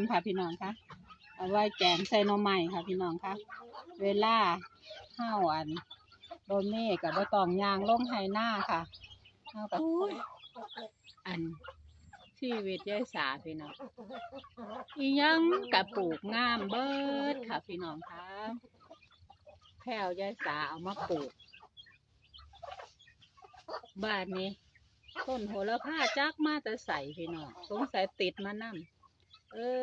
ามค่ะพี่น้องคะเอาไว้แกงใส่หน่อไม้ค่ะพี่น้องคะเวลาห้าอันโดนเมฆกับใบตองยางลงไฮหน้าค่ะเฮากับอันชีวิตยายสาพี่น้องอีหยังกับปลูกงามเบิดค่ะพี่น้องคะแพ้วยายสาเอามาปลูก บ้านนี้ต้นโหระพาจักมาแต่ใส่พี่น้องสงสัยติดมานั่ เออ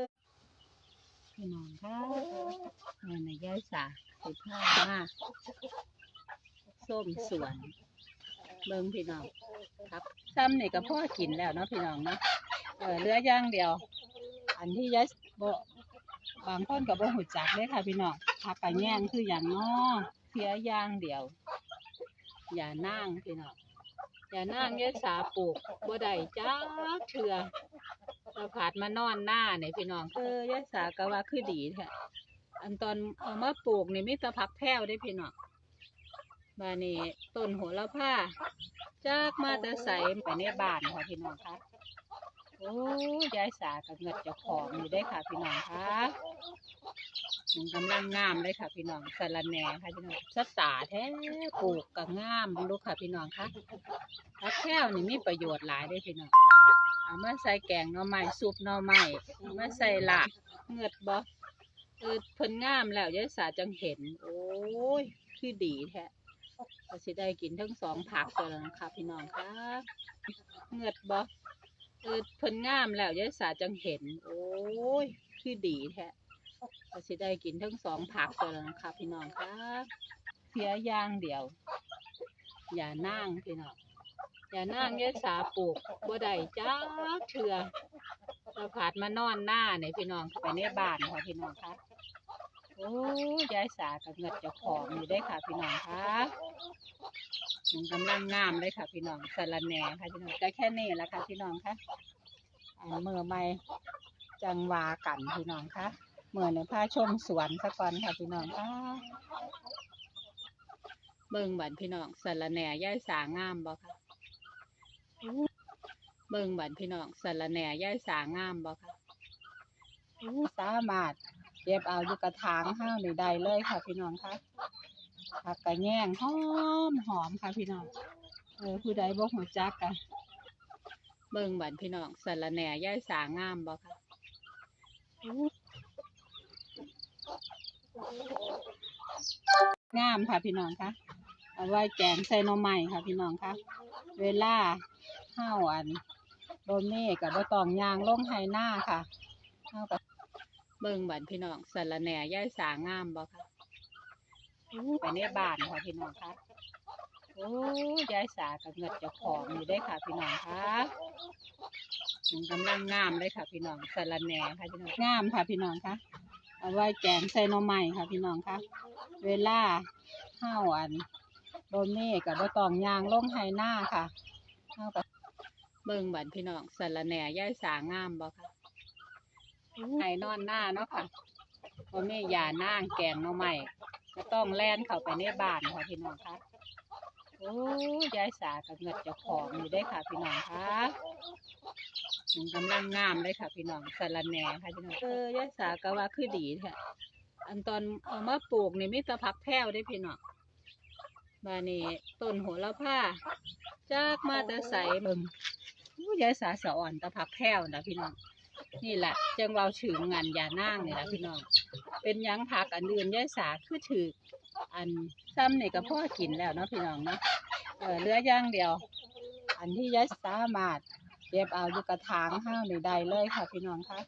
พี่น้องค่ะเงินในยายสาติดผ้ามาส้มสวนเบิ่งพี่น้องครับซ้ำนี่ก็พ่อกินแล้วเนาะพี่น้องเนาะเออเลืออย่างเดียว อันที่ยายบบางคนก็บ่หูจักเลยค่ะพี่น้องผักกะแยงคืออย่างนอเพียอย่างเดียว อย่านั่งพี่น้องอย่านั่งยายสาปลูกบ่ได้จ้าเถื่อ เราผาดมานอนหน้าเนี่ยพี่น้องเออยายสาก็ว่าคือดีแท้อันตอนเอามาปลูกนี่มีแต่ผักแพรวได้พี่น้องบานี้ต้นโหระพาจากมาแต่ใสไปในบ้านค่ะพี่น้องคะโอ้ยายสากับเงิดเจ้าของอยู่ได้ค่ะพี่น้องคะมันกำลังงามเลยค่ะพี่น้องสะระแหน่ค่ะพี่น้องสตาแท้ปลูกก็งามลูกค่ะพี่น้องคะผักแก้วนี่มีประโยชน์หลายเด้อพี่น้อง เอามาใส่แกงหน่อไม้ซุปหน่อไม้เอามาใส่ลาบเงือดบ่เออเพิ่นงามแล้วยายสาจังเห็น โอ้ยคือดีแท้ก็สิได้กินทั้งสองผักตัวแล้วนะคะพี่น้องคะเงือดบ่เออเพิ่นงามแล้วยายสาจังเห็น โอ้ยคือดีแท้ก็สิได้กินทั้งสองผักตัวแล้วนะคะพี่น้องคะเพียอย่างเดียว อย่านั่งพี่น้อง อย่านั่งยายสาปลูกบ่ได้จ้าเถื่อเราผาดมานอนหน้าเนี่ยพี่น้องไปในบ้านค่ะพี่น้องคะโอ้ยายสากับเงิดจ้าของอยู่ได้ค่ะพี่น้องคะมันกำลังงามเลยค่ะพี่น้องสะรแหน่ค่ะพี่น้องได้แค่นี้แหละค่ะพี่น้องคะอันเมื่อไม่จังวากันพี่น้องคะเมื่อในผ้าชมสวนสะก่อนค่ะพี่น้องคะเบิ่งบันพี่น้องสะรแหน่ยายสางามบ่ค่ะ เบิ่งบันพี่น้องสะรแหน่ย่ายสางามบ่ค่ะสามารถเก็บเอาอยู่กระถางห้าวในใดเลยค่ะ พี่น้องคะผักกระแยงหอมหอมค่ะพี่น้อง เออผู้ใดบ่หัวจักกะเบิ่งบันพี่น้องสะรแหน่ย่ายสางามบ่ค่ะงามค่ะพี่น้องคะเอาไว้แกงใส่น่อไม้ค่ะพี่น้องคะเวลาห้าอัน โดนเมฆกับใบตองยางลงไฮหน้าค่ะเท่ากับเบิ่งบันพี่น้องสะรแหน่ย่ายสางามบ่ค่ะไปในบ้านค่ะพี่น้องคะโอ้ยายสากับเงิดจ้าของอยู่ได้ค่ะพี่น้องคะมันกำลังงามเลยค่ะพี่น้องสะรแหน่ค่ะพี่น้องงามค่ะพี่น้องคะเอาไว้แกงใส่น่อไม้ค่ะพี่น้องคะเวลาห้าอันโดนเมฆกับใบตองยางลงไฮหน้าค่ะ เบิ่งบันพี่น้องสะระแหน่ยายสางามบ่ค่ะไห้นอนหน้าเนาะค่ะเพราะแม่ยานั่งแกงหน่อไม้ก็ต้องแล่นเข้าไปในบ้านค่ะพี่น้องคะโอ้ยายสากับเงิดเจ้าของอยู่ได้อค่ะพี่น้องคะมันกำลังงามเลยค่ะพี่น้องสะระแหน่ค่ะพี่น้องเออยายสาก็ว่าคือดีแท้อันตอนเอามาปลูกนี่มีแต่ผักแพรวได้อพี่น้องบานี้ต้นโหระพาจากมาแต่ใสเบิ่ง อู้ยายสาสะอ่อนตะพักแพ้วนะพี่น้องนี่แหละจังเวาถึงงานยานั่งนี่แหละพี่น้องเป็นหยังผักอันอื่นยายสาคือถืออันซ้ำนี่ก็พ่อกินแล้วเนาะพี่น้องเนาะเออเหลืออย่างเดียว อันที่ยายสามารถเก็บเอาอยู่กระถางห้าวในใดเลยค่ะพี่น้องคะ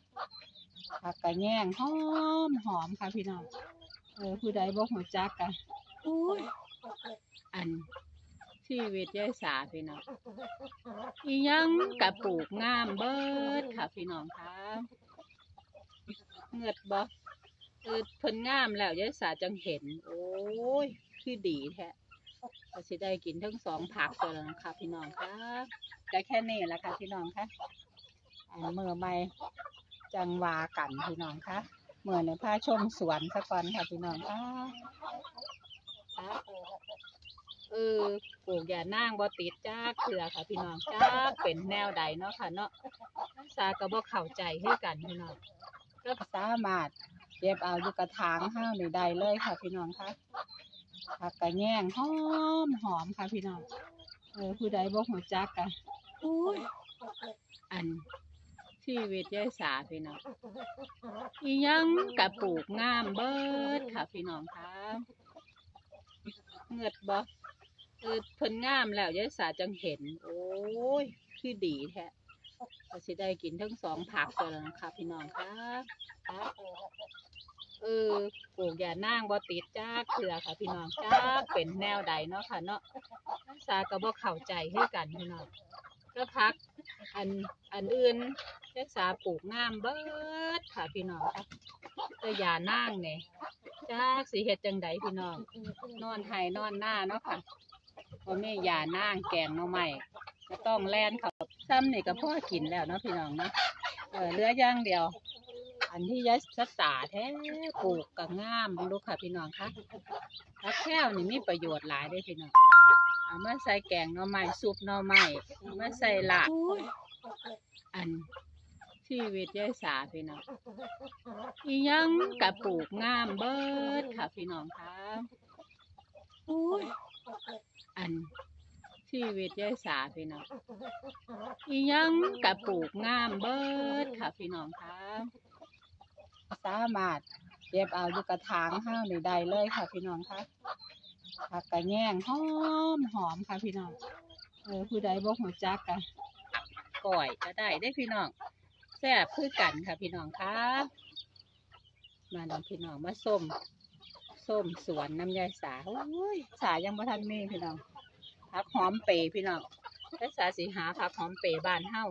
ผักกระแยงหอมหอมค่ะพี่น้องเออผู้ใดบ่หัวจักกะอุ้ยอัน ชีวิตยายสาพี่น้องอียังกับปลูกงามเบิดค่ะพี่น้องคะเงือดบ่เออเพิ่นงามแล้วยายสาจังเห็น โอ้ยคือดีแท้ก็สิได้กินทั้งสองผักตัวแล้วนะคะพี่น้องคะได้แค่นี้แหละค่ะพี่น้องคะอันเมื่อไม่จังวากันพี่น้องคะเมื่อในผ้าชมสวนสะก่อนค่ะพี่น้องคะ เออปลูกอย่านั่งบ่ติดจ้าเถื่อค่ะพี่น้องจ้าเป็นแนวใดเนาะค่ะเนาะสาก็บ่เข้าใจให้กันพี่น้องก็ก็สามารถเก็บเอาอยู่กระถางเฮานี่ได้เลยค่ะ พี่น้องคะผักกระแยงหอมหอมค่ะพี่น้องเออผู้ใดบ่ฮู้จักกะอุ้ยอันชีวิตยายสาพี่น้องอียังกะปลูกงามเบิดค่ะพี่น้องคะเงือดบ่ เออเพิ่นงามแล้วยายสาจังเห็น โอ้ยคือดีแท้ก็สิได้กินทั้งสองผักตัวแล้วนะคะพี่น้องคะเออปลูกอย่านางบ่ติดจ้าเถื่อค่ะพี่น้องจ้าเป็นแนวใดเนาะค่ะเนาะยายสาก็บ่เข้าใจคือกันพี่น้องก็พัก อันอันอื่นยายสาปลูกงามเบิดค่ะพี่น้องค่ะแต่อย่านางเนี่ยจ้าสิเฮ็ดจังใดพี่น้อง นอนไห้นอนหน้าเนาะค่ะ พอแม่ยานางแกงหน่อไม้ก็ต้องแล่นเขาซ้ำนี่ก็พ่อกินแล้วเนาะพี่น้องเนาะเออเหลือย่างเดียว อันที่ยายสตาแท้ปลูกก็งามลูกค่ะพี่น้องคะผักแก้วนี่มีประโยชน์หลายเด้พี่น้องเอามาใส่แกงหน่อไม้ซุปหน่อไม้เอามาใส่ลาบอันชีวิตยายสาพี่น้องอียังกะปลูกงามเบิดค่ะพี่น้องคะอั นชีวิตยายสาพี่น้องอียังกะปลูกงามเบิดค่ะ พี่น้องคะสามารถเก็บเอาอยู่กระถางเฮานี่ได้เลยค่ะ พี่น้องคะผักกระแยงหอมหอมค่ะ พี่น้องเออผู้ใดบ่ฮู้จักกะก่อยก็ได้ได้พี่น้องแซ่บคือกันค่ะ พี่น้องคะมาน้องพี่น้องมาส้ม ส้มสวนน้ำยายสาโอ้ยสายังบ่ทันมีพี่น้องผักหอมเปรย์พี่น้องยายสาสิหาผักหอมเปรย์บ้านเฮา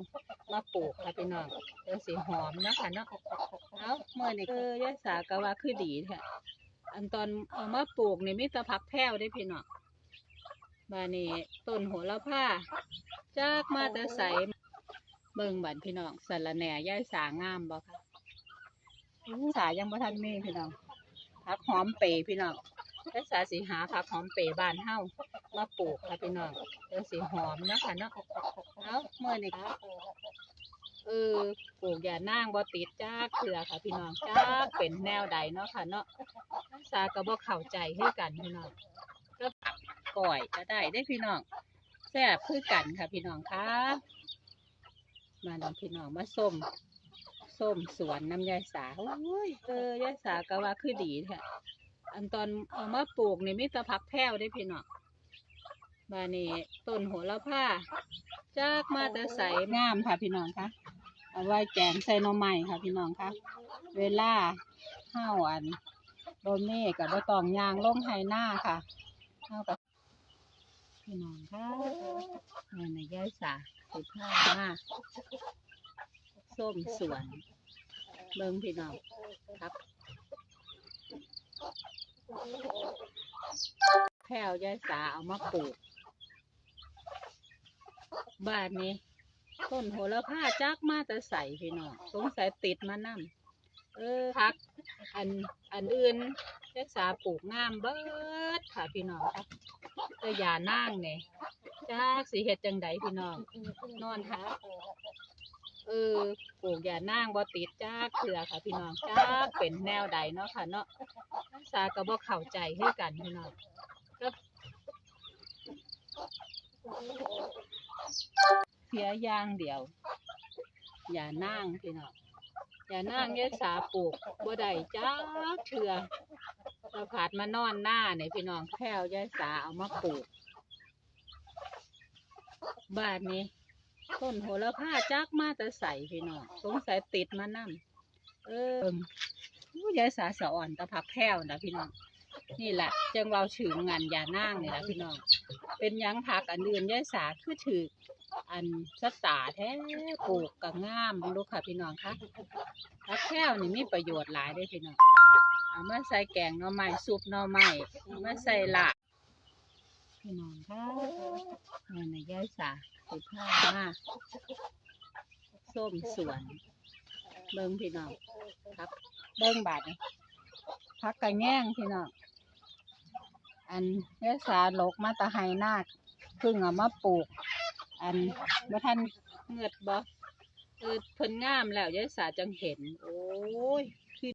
มาปลูกค่ะพี่น้องเดี๋ยวสิหอมนะค่ะเนาะเอ้าเมื่อนี่คือยายสาก็ว่าคือดีแท้อันตอนเอามาปลูกนี่มีแต่ผักแพรวได้พี่น้องบานี่ต้นโหระพาจากมาแต่ใสเบิ่งบันพี่น้องสะรแหน่ยายสางามบ่ค่ะสายังบ่ทันมีพี่น้อง ผักหอมเปรย์พี่น้องยายสาสิหาผักหอมเปรย์บ้านเฮามาปลูกค่ะพี่น้องเดี๋ยวสิหอมเนาะค่ะเนาะเอ้าเมื่อนี่เออปลูกอย่านางบ่ติดจ้าเถื่อค่ะพี่น้องจ้าเป็นแนวใดเนาะค่ะเนาะยายสาก็บ่เข้าใจคือกันพี่น้องก็ก่อยก็ได้ได้พี่น้องแซ่บคือกันค่ะพี่น้องค่ะมาน้องพี่น้องมาส้ม ส้มสวนน้ำยายสาโอ้ยเออยายสาก็ว่าคือดีแท้อันตอนเอามาปลูกนี่มีต่ผักแพรวได้พี่น้องบานี่ต้นโหระพาจากมาแต่ใสงามค่ะพี่น้องคะเอาไว้แกงใส่หน่อไม้ค่ะพี่น้องคะเวลาห้าวอันโดนเมฆกับใบตองยางลงไฮหน้าค่ะเท่ากับพี่น้องค่ะนี่ในยายสาสิพามากส้มสวน เบิ่งพี่น้องครับแพ้วยายสาเอามาปลูก บ้านนี้ ต้นโหระพาจักมาแต่ใส่พี่น้องสงสัยติดมานํเออพัก อันอันอื่นยายสาปลูกงามเบิดค่ะพี่น้องครับแต่อย่านางเนี่ยจ้าสิเฮ็ดจังใดพี่น้อง นอนทับ เออปลูกอย่านางบ่ติดจ้าเถื่อค่ะ พี่น้องจ้าเป็นแนวใดเนาะค่ะ เนาะสาก็บ่เข้าใจคือกันพี่น้องก็เพียอย่างเดียวอย่านางพี่น้องอย่านางยายสาปลูกบ่ได้จ้าเถื่อเราขาดมานอนหน้าเนี่ยพี่น้องแพ้วยายสาเอามาปลูก บ้านนี้ ต้นโหระพาจักมาแต่ใส่พี่น้องสงสัยติดมานํเอออู้ยายสาสะอ่อนตะพักแพ้วนะพี่น้องนี่แหละจังเราฉึงงานยานางนี่แหละพี่น้องเป็นยังผักอันอื่นยายสาคือถืออันสตาแท้ปลูกกับงามลูกค่ะพี่น้องคะพักแพ้วนี่มีประโยชน์หลายได้พี่น้องเอามาใส่แกงหน่อไม้ซุปหน่อไม้เอามาใส่ลา พี่น้องค่ะนี่ในยายสาสิพามาส้มสวน เบิ่งพี่น้องครับเบิ่งบาดนี่พักกระแยงพี่น้องอันยายสาลกมาตะไฮนาคเพิ่งเอามาปลูก อันบ่อทันเงือดบ่เออเพิ่นงามแล้วยายสาจังเห็น โอ้ย